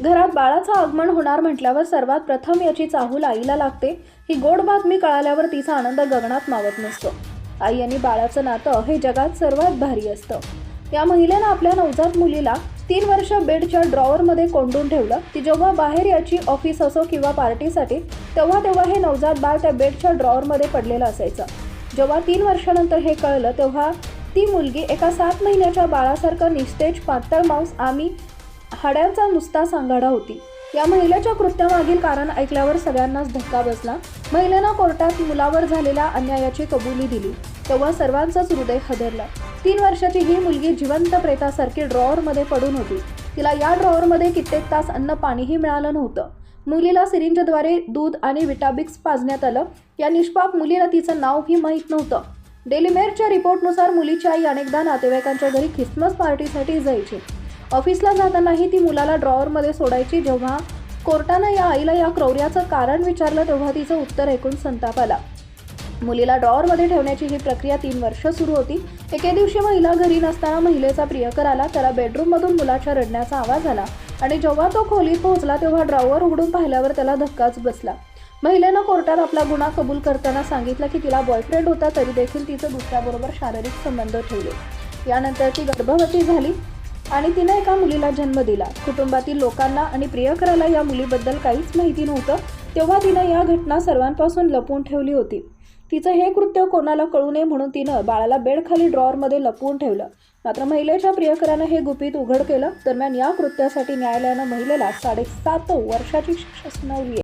घरात बाळाचं आगमन होणार म्हटल्यावर सर्वात प्रथम याची चाहूल आईला लागते. ही गोड बातमी कळाल्यावर तिचा आनंद गगनात मावत नसतो. आई आणि बाळाचं नातं हे जगात सर्वात भारी असतं. या महिलेनं आपल्या नवजात मुलीला तीन वर्ष बेडच्या ड्रॉवरमध्ये कोंडून ठेवलं. ती जेव्हा बाहेर याची ऑफिस असो किंवा पार्टीसाठी तेव्हा तेव्हा हे नवजात बाळ त्या बेडच्या ड्रॉवरमध्ये पडलेलं असायचं. जेव्हा तीन वर्षानंतर हे कळलं तेव्हा ती मुलगी एका सात महिन्याच्या बाळासारखं निस्तेज पातळ मांस आम्ही हाड्यांचा नुसता सांगाडा होती. या महिलेच्या कृत्यामागील कारण ऐकल्यावर सगळ्यांनाच धक्का बसला. महिलेनं कोर्टात मुलावर झालेल्या अन्यायाची कबुली दिली. तेव्हा सर्वांचंच हृदय हदरलं. तीन वर्षाची ही मुलगी जिवंत प्रेतासारखी ड्रॉवरमध्ये पडून होती. तिला या ड्रॉवरमध्ये कित्येक तास अन्न पाणीही मिळालं नव्हतं. मुलीला सिरिंजद्वारे दूध आणि विटाबिक्स पाजण्यात आलं. या निष्पाप मुलीला तिचं नावही माहीत नव्हतं. डेलीमेरच्या रिपोर्टनुसार मुलीची आई अनेकदा नातेवाईकांच्या घरी ख्रिसमस पार्टीसाठी जायची. ऑफिसला जातानाही ती मुलाला ड्रॉवरमध्ये सोडायची जेव्हा कोर्टानं या आईला या क्रौर्याचं कारण विचारलं तेव्हा तिचं उत्तर ऐकून संताप आला. मुलीला ड्रॉवरमध्ये ठेवण्याची ही प्रक्रिया तीन वर्ष सुरू होती. एके दिवशी महिला घरी नसताना महिलेचा प्रियकर आला त्याला बेडरूममधून मुलाच्या रडण्याचा आवाज आला आणि जेव्हा तो खोलीत पोहोचला तेव्हा ड्रॉवर उघडून पाहिल्यावर त्याला धक्काच बसला. महिलेनं कोर्टात आपला गुन्हा कबूल करताना सांगितलं की तिला बॉयफ्रेंड होता तरी देखील तिचं दुसऱ्याबरोबर शारीरिक संबंध ठेवले. यानंतर ती गर्भवती झाली. आणि तिने एका मुलीला जन्म दिला. कुटुंबातील लोकांना आणि प्रियकराला या मुलीबद्दल काहीच माहिती नव्हतं तेव्हा तिनं या घटना सर्वांपासून लपवून ठेवली होती. तिचं हे कृत्य कोणाला कळू नये म्हणून तिनं बाळाला बेडखाली ड्रॉवरमध्ये लपवून ठेवलं. मात्र महिलेच्या प्रियकरानं हे गुपित उघड केलं. दरम्यान या कृत्यासाठी न्यायालयानं महिलेला साडेसात वर्षाची शिक्षा सुनावली आहे.